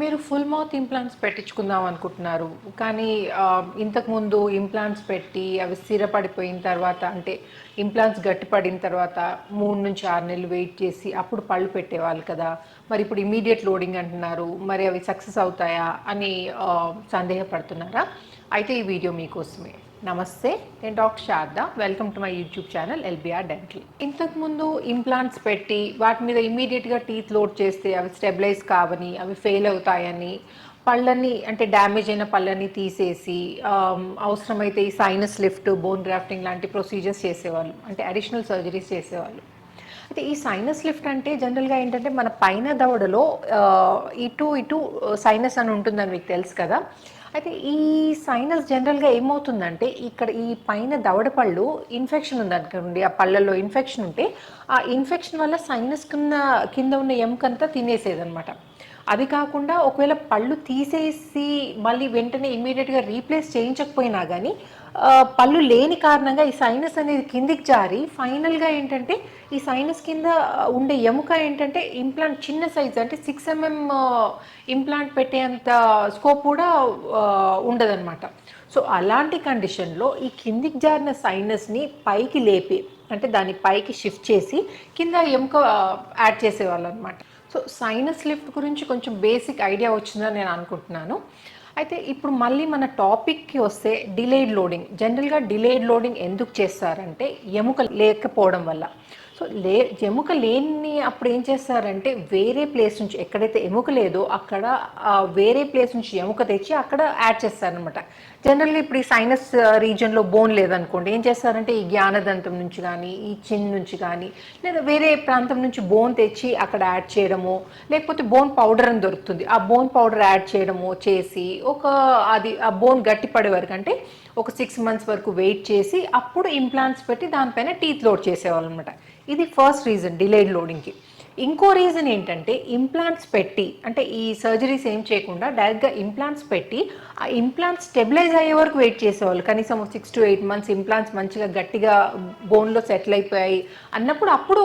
మీరు full mouth implants పెట్టించుకుందాం అనుకుంటున్నారు. కానీ ఇంతకుముందు ఇంప్లాంట్స్ పెట్టి అవి స్థిరపడిపోయిన తర్వాత అంటే ఇంప్లాంట్స్ గట్టిపడిన తర్వాత మూడు నుంచి ఆరు నెలలు వెయిట్ చేసి అప్పుడు పళ్ళు పెట్టేవాళ్ళు కదా. మరి ఇప్పుడు ఇమీడియట్ లోడింగ్ అంటున్నారు. మరి అవి సక్సెస్ అవుతాయా అని సందేహపడుతున్నారా? అయితే ఈ వీడియో మీకోసమే. నమస్తే నేను doctor Sharada. Welcome to my YouTube channel LBR dental. ఇంతకుముందు ఇంప్లాంట్స్ పెట్టి వాటి మీద ఇమీడియట్గా టీత్ లోడ్ చేస్తే అవి స్టెబిలైజ్ కావని అవి ఫెయిల్ అవుతాయని పళ్ళని అంటే డ్యామేజ్ అయిన పళ్ళని తీసేసి అవసరమైతే ఈ సైనస్ లిఫ్ట్ బోన్ గ్రాఫ్టింగ్ లాంటి ప్రొసీజర్స్ చేసేవాళ్ళు అంటే అడిషనల్ సర్జరీస్ చేసేవాళ్ళు. అయితే ఈ సైనస్ లిఫ్ట్ అంటే జనరల్గా ఏంటంటే మన పైన దవడలో ఇటు ఇటు సైనస్ అని ఉంటుందని మీకు తెలుసు కదా అయితే ఈ సైనస్ జనరల్గా ఏమవుతుందంటే ఇక్కడ ఈ పైన దవడ పళ్ళు ఇన్ఫెక్షన్ ఉందనుకోండి ఆ పళ్ళల్లో ఇన్ఫెక్షన్ ఉంటే ఆ ఇన్ఫెక్షన్ వల్ల సైనస్ కింద కింద ఉన్న ఎముకంతా తినేసేదనమాట అది కాకుండా ఒకవేళ పళ్ళు తీసేసి మళ్ళీ వెంటనే ఇమీడియట్గా రీప్లేస్ చేయించకపోయినా కానీ ఆ, పళ్ళు లేని కారణంగా ఈ సైనస్ అనేది కిందికి జారి ఫైనల్గా ఏంటంటే ఈ సైనస్ కింద ఉండే ఎముక ఏంటంటే ఇంప్లాంట్ చిన్న సైజ్ అంటే సిక్స్ ఎంఎం ఇంప్లాంట్ పెట్టేంత స్కోప్ కూడా ఉండదన్నమాట. సో అలాంటి కండిషన్లో ఈ కిందికి జారిన సైనస్ని పైకి లేపి అంటే దాన్ని పైకి షిఫ్ట్ చేసి కింద ఎముక యాడ్ చేసేవాళ్ళు అనమాట సో సైనస్ లిఫ్ట్ గురించి కొంచెం బేసిక్ ఐడియా వచ్చిందని నేను అనుకుంటున్నాను. అయితే ఇప్పుడు మళ్ళీ మన టాపిక్కి వస్తే డిలేడ్ లోడింగ్. జనరల్గా డిలేడ్ లోడింగ్ ఎందుకు చేస్తారంటే ఎముక లేకపోవడం వల్ల. సో లే ఎముక లేని అప్పుడు ఏం చేస్తారంటే వేరే ప్లేస్ నుంచి ఎక్కడైతే ఎముక లేదో అక్కడ వేరే ప్లేస్ నుంచి ఎముక తెచ్చి అక్కడ యాడ్ చేస్తారనమాట జనరల్గా ఇప్పుడు ఈ సైనస్ రీజన్లో బోన్ లేదనుకోండి ఏం చేస్తారంటే ఈ జ్ఞానదంతం నుంచి కానీ ఈ చిన్ నుంచి కానీ లేదా వేరే ప్రాంతం నుంచి బోన్ తెచ్చి అక్కడ యాడ్ చేయడము లేకపోతే బోన్ పౌడర్ అని దొరుకుతుంది. ఆ బోన్ పౌడర్ యాడ్ చేయడము చేసి ఒక అది ఆ బోన్ గట్టిపడే వరకు అంటే ఒక సిక్స్ మంత్స్ వరకు వెయిట్ చేసి అప్పుడు ఇంప్లాంట్స్ పెట్టి దానిపైన టీత్ లోడ్ చేసేవాళ్ళు అనమాట ఇది ఫస్ట్ రీజన్ డిలేడ్ లోడింగ్కి ఇంకో రీజన్ ఏంటంటే ఇంప్లాంట్స్ పెట్టి అంటే ఈ సర్జరీస్ ఏం చేయకుండా డైరెక్ట్గా ఇంప్లాంట్స్ పెట్టి ఆ ఇంప్లాంట్స్ స్టెబిలైజ్ అయ్యే వరకు వెయిట్ చేసేవాళ్ళు. కనీసం six to eight months implants మంచిగా గట్టిగా బోన్లో సెటిల్ అయిపోయాయి అన్నప్పుడు అప్పుడు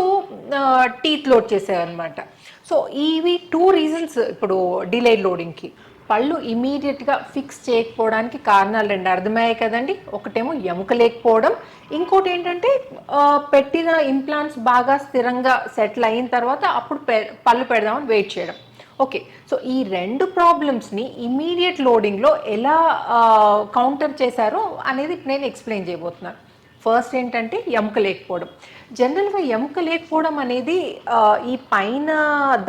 టీత్ లోడ్ చేసేవన్నమాట. సో ఇవి టూ రీజన్స్ ఇప్పుడు డిలేడ్ లోడింగ్కి పళ్ళు ఇమీడియట్గా ఫిక్స్ చేయకపోవడానికి కారణాలు రెండు అర్థమయ్యాయి కదండి. ఒకటేమో ఎముక లేకపోవడం. ఇంకోటి ఏంటంటే పెట్టిన ఇంప్లాంట్స్ బాగా స్థిరంగా సెటిల్ అయిన తర్వాత అప్పుడు పె పళ్ళు పెడదామని వెయిట్ చేయడం. ఓకే సో ఈ రెండు ప్రాబ్లమ్స్ని ఇమీడియట్ లోడింగ్లో ఎలా కౌంటర్ చేశారో అనేది నేను ఎక్స్ప్లెయిన్ చేయబోతున్నాను. ఫస్ట్ ఏంటంటే ఎముక లేకపోవడం. జనరల్గా ఎముక లేకపోవడం అనేది ఈ పైన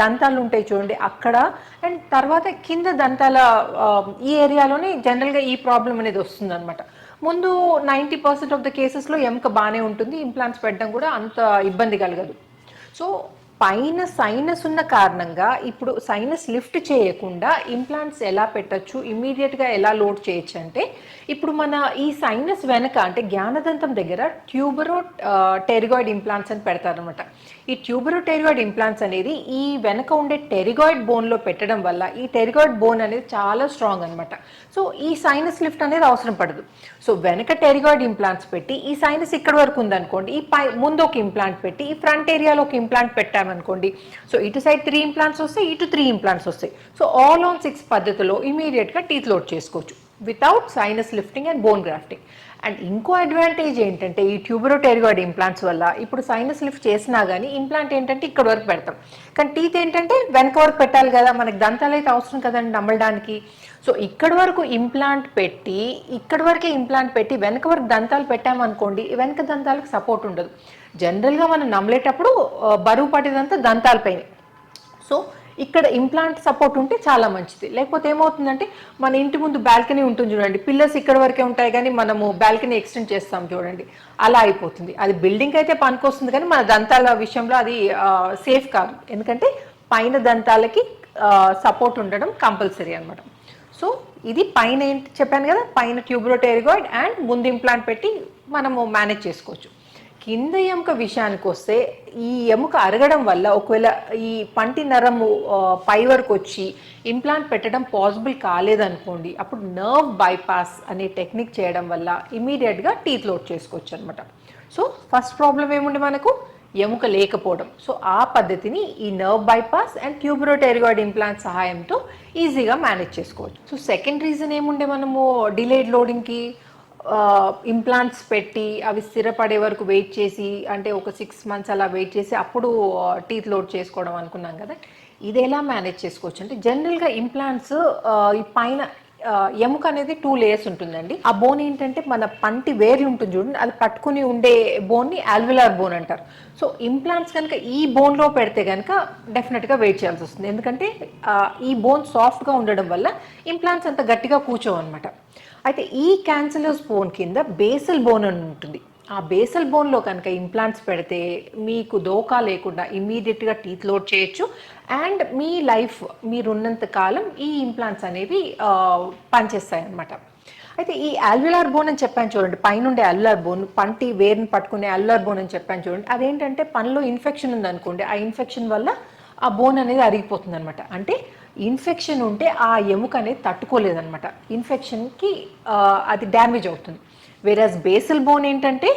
దంతాలు ఉంటాయి చూడండి అక్కడ అండ్ తర్వాత కింద దంతాల ఈ ఏరియాలోనే జనరల్గా ఈ ప్రాబ్లం అనేది వస్తుందన్నమాట. ముందు నైంటీ పర్సెంట్ ఆఫ్ ద కేసెస్లో ఎముక బాగానే ఉంటుంది ఇంప్లాంట్స్ పెట్టడం కూడా అంత ఇబ్బంది కలగదు. సో పైన సైనస్ ఉన్న కారణంగా ఇప్పుడు సైనస్ లిఫ్ట్ చేయకుండా ఇంప్లాంట్స్ ఎలా పెట్టచ్చు ఇమీడియట్గా ఎలా లోడ్ చేయొచ్చు అంటే ఇప్పుడు మన ఈ సైనస్ వెనక అంటే జ్ఞానదంతం దగ్గర ట్యూబరో టెరిగాయిడ్ ఇంప్లాంట్స్ అని పెడతారనమాట ఈ ట్యూబరో టెరిగాయిడ్ ఇంప్లాంట్స్ అనేది ఈ వెనక ఉండే టెరిగాయిడ్ బోన్లో పెట్టడం వల్ల ఈ టెరిగాయిడ్ బోన్ అనేది చాలా స్ట్రాంగ్ అనమాట సో ఈ సైనస్ లిఫ్ట్ అనేది అవసరం పడదు. సో వెనక టెరిగాయిడ్ ఇంప్లాంట్స్ పెట్టి ఈ సైనస్ ఇక్కడ వరకు ఉందనుకోండి ఈ పై ముందు ఒక ఇంప్లాంట్ పెట్టి ఈ ఫ్రంట్ ఏరియాలో ఒక ఇంప్లాంట్ అనుకోండి సో ఇటు సైడ్ త్రీ ఇంప్లాంట్స్ వస్తాయి ఇటు త్రీ ఇంప్లాంట్స్ వస్తాయి. సో ఆల్ ఆన్ సిక్స్ పద్ధతిలో ఇమీడియట్గా టీత్ లోడ్ చేసుకోవచ్చు. Without sinus lifting and bone grafting and ఇంకో అడ్వాంటేజ్ ఏంటంటే ఈ ట్యూబరోటెరిగాయిడ్ ఇంప్లాంట్స్ వల్ల ఇప్పుడు సైనస్ లిఫ్ట్ చేసినా కానీ ఇంప్లాంట్ ఏంటంటే ఇక్కడ వరకు పెడతాం. కానీ టీత్ ఏంటంటే వెనక వరకు పెట్టాలి కదా మనకి దంతాలు అయితే అవసరం కదండి నమ్మడానికి సో ఇక్కడ వరకు ఇంప్లాంట్ పెట్టి ఇక్కడ వరకే ఇంప్లాంట్ పెట్టి వెనక వరకు దంతాలు పెట్టామనుకోండి వెనక దంతాలకు సపోర్ట్ ఉండదు. జనరల్గా మనం నమ్మలేటప్పుడు బరువు పడేదంతా దంతాలపైనే. సో ఇక్కడ ఇంప్లాంట్ సపోర్ట్ ఉంటే చాలా మంచిది. లేకపోతే ఏమవుతుందంటే మన ఇంటి ముందు బాల్కనీ ఉంటుంది చూడండి. పిల్లర్స్ ఇక్కడ వరకే ఉంటాయి కానీ మనము బాల్కనీ ఎక్స్టెండ్ చేస్తాం చూడండి. అలా అయిపోతుంది. అది బిల్డింగ్ అయితే పనికొస్తుంది కానీ మన దంతాల విషయంలో అది సేఫ్ కాదు. ఎందుకంటే పైన దంతాలకి సపోర్ట్ ఉండడం కంపల్సరీ అనమాట సో ఇది పైన ఏంటి చెప్పాను కదా? పైన ట్యూబ్రోటెరిగాయిడ్ అండ్ ముందు ఇంప్లాంట్ పెట్టి మనము మేనేజ్ చేసుకోవచ్చు. కింద ఎముక విషయానికి వస్తే ఈ ఎముక అరగడం వల్ల ఒకవేళ ఈ పంటి నరము పై వరకు వచ్చి ఇంప్లాంట్ పెట్టడం పాసిబుల్ కాలేదనుకోండి అప్పుడు నర్వ్ బైపాస్ అనే టెక్నిక్ చేయడం వల్ల ఇమీడియట్గా టీత్ లోడ్ చేసుకోవచ్చు అనమాట సో ఫస్ట్ ప్రాబ్లం ఏముంది మనకు? ఎముక లేకపోవడం. సో ఆ పద్ధతిని ఈ nerve bypass and tuberopterygoid implant సహాయంతో ఈజీగా మేనేజ్ చేసుకోవచ్చు. సో సెకండ్ రీజన్ ఏముండే మనము? డిలేడ్ లోడింగ్కి ఇంప్లాంట్స్ పెట్టి అవి స్థిరపడే వరకు వెయిట్ చేసి అంటే ఒక సిక్స్ మంత్స్ అలా వెయిట్ చేసి అప్పుడు టీత్ లోడ్ చేసుకోవడం అనుకున్నాం కదా. ఇది ఎలా మేనేజ్ చేసుకోవచ్చు? అంటే జనరల్గా ఇంప్లాంట్స్ ఈ పైన ఎముక అనేది టూ లేయర్స్ ఉంటుందండి. ఆ బోన్ ఏంటంటే మన పంటి వేర్లు ఉంటుంది చూడండి అది పట్టుకుని ఉండే బోన్ని ఆల్విలార్ బోన్ అంటారు. సో ఇంప్లాంట్స్ కనుక ఈ బోన్లో పెడితే కనుక డెఫినెట్గా వెయిట్ చేయాల్సి వస్తుంది. ఎందుకంటే ఈ బోన్ సాఫ్ట్గా ఉండడం వల్ల ఇంప్లాంట్స్ అంత గట్టిగా కూర్చోవు అనమాట అయితే ఈ క్యాన్సిలర్స్ బోన్ కింద బేసల్ బోన్ అని ఉంటుంది. ఆ బేసల్ బోన్లో కనుక ఇంప్లాంట్స్ పెడితే మీకు దోకా లేకుండా ఇమీడియట్గా టీత్ లోడ్ చేయొచ్చు. అండ్ మీ లైఫ్ మీరున్నంత కాలం ఈ ఇంప్లాంట్స్ అనేవి పనిచేస్తాయి అన్నమాట అయితే ఈ ఆల్విలార్ బోన్ అని చెప్పాను చూడండి పైనుండే అల్లార్ బోన్ పంటి వేరుని పట్టుకునే అల్లార్ బోన్ అని చెప్పాను చూడండి. అదేంటంటే పనిలో ఇన్ఫెక్షన్ ఉందనుకోండి ఆ ఇన్ఫెక్షన్ వల్ల ఆ బోన్ అనేది అరిగిపోతుంది అనమాట అంటే ఇన్ఫెక్షన్ ఉంటే ఆ ఎముక అనేది తట్టుకోలేదనమాట ఇన్ఫెక్షన్కి అది డ్యామేజ్ అవుతుంది. వేరాజ్ బేసల్ బోన్ ఏంటంటే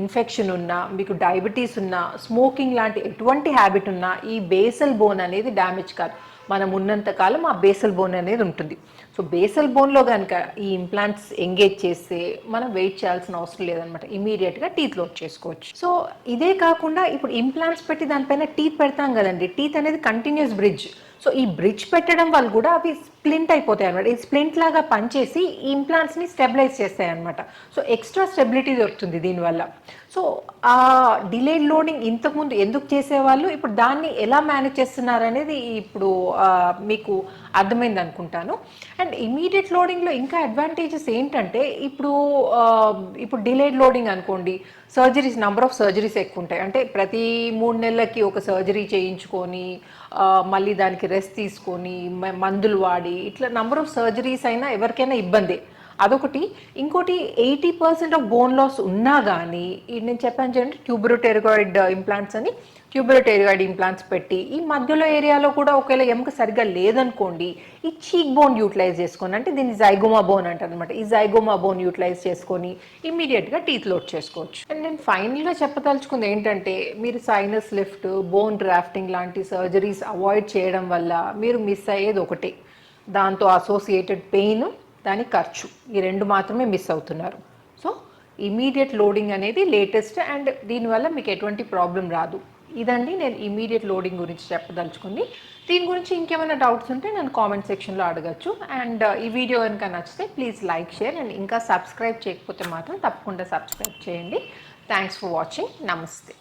ఇన్ఫెక్షన్ ఉన్నా మీకు డయాబెటీస్ ఉన్నా స్మోకింగ్ లాంటి ఎటువంటి హ్యాబిట్ ఉన్నా ఈ బేసల్ బోన్ అనేది డ్యామేజ్ కాదు. మనం ఉన్నంత కాలం ఆ బేసల్ బోన్ అనేది ఉంటుంది. సో బేసల్ బోన్లో కనుక ఈ ఇంప్లాంట్స్ ఎంగేజ్ చేస్తే మనం వెయిట్ చేయాల్సిన అవసరం లేదనమాట ఇమీడియట్గా టీత్ లోడ్ చేసుకోవచ్చు. సో ఇదే కాకుండా ఇప్పుడు ఇంప్లాంట్స్ పెట్టి దానిపైన టీత్ పెడతాం కదండి. టీత్ అనేది కంటిన్యూస్ బ్రిడ్జ్ సో ఈ బ్రిడ్జ్ పెట్టడం వల్ల కూడా అవి స్ప్లింట్ అయిపోతాయి అనమాట ఈ స్ప్లింట్ లాగా పనిచేసి ఈ ఇంప్లాంట్స్ని స్టెబిలైజ్ చేస్తాయి అనమాట సో ఎక్స్ట్రా స్టెబిలిటీ దొరుకుతుంది దీనివల్ల. సో ఆ డిలేడ్ లోడింగ్ ఇంతకుముందు ఎందుకు చేసేవాళ్ళు? ఇప్పుడు దాన్ని ఎలా మేనేజ్ చేస్తున్నారు అనేది ఇప్పుడు మీకు అర్థమైంది అనుకుంటాను. అండ్ ఇమీడియట్ లోడింగ్లో ఇంకా అడ్వాంటేజెస్ ఏంటంటే ఇప్పుడు ఇప్పుడు డిలేడ్ లోడింగ్ అనుకోండి సర్జరీస్ నెంబర్ ఆఫ్ సర్జరీస్ ఎక్కువ ఉంటాయి అంటే ప్రతి మూడు నెలలకి ఒక సర్జరీ చేయించుకొని మళ్ళీ దానికి రెస్ట్ తీసుకొని మ- మందులు వాడి ఇట్లా నెంబర్ ఆఫ్ సర్జరీస్ అయినా ఎవరికైనా ఇబ్బంది. అదొకటి. ఇంకోటి eighty percent of bone loss ఉన్నా కానీ ఈ నేను చెప్పాను చూడండి ట్యూబ్రోటెరిగాయిడ్ ఇంప్లాంట్స్ uh, అని ట్యూబ్రోటెరిగాయిడ్ ఇంప్లాంట్స్ పెట్టి ఈ మధ్యలో ఏరియాలో కూడా ఒకవేళ ఎముక సరిగ్గా లేదనుకోండి ఈ చీక్ బోన్ యూటిలైజ్ చేసుకొని అంటే దీన్ని జైగోమా బోన్ అంటారు అనమాట ఈ జైగోమా బోన్ యూటిలైజ్ చేసుకొని ఇమీడియట్గా టీత్ లోడ్ చేసుకోవచ్చు. అండ్ నేను ఫైనల్గా చెప్పదలుచుకుంది ఏంటంటే మీరు సైనస్ లిఫ్ట్ బోన్ డ్రాఫ్టింగ్ లాంటి సర్జరీస్ అవాయిడ్ చేయడం వల్ల మీరు మిస్ అయ్యేది ఒకటే. దాంతో అసోసియేటెడ్ పెయిన్ దాని ఖర్చు. ఈ రెండు మాత్రమే మిస్ అవుతున్నారు. సో ఇమీడియట్ లోడింగ్ అనేది లేటెస్ట్ అండ్ దీనివల్ల మీకు ఎటువంటి ప్రాబ్లం రాదు. ఇదండి నేను ఇమీడియట్ లోడింగ్ గురించి చెప్పదలుచుకుంది. దీని గురించి ఇంకేమైనా డౌట్స్ ఉంటే నేను కామెంట్ సెక్షన్లో అడగచ్చు. అండ్ ఈ వీడియో కనుక నచ్చితే ప్లీజ్ లైక్ షేర్ అండ్ ఇంకా సబ్స్క్రైబ్ చేయకపోతే మాత్రం తప్పకుండా సబ్స్క్రైబ్ చేయండి. థ్యాంక్స్ ఫర్ వాచింగ్ నమస్తే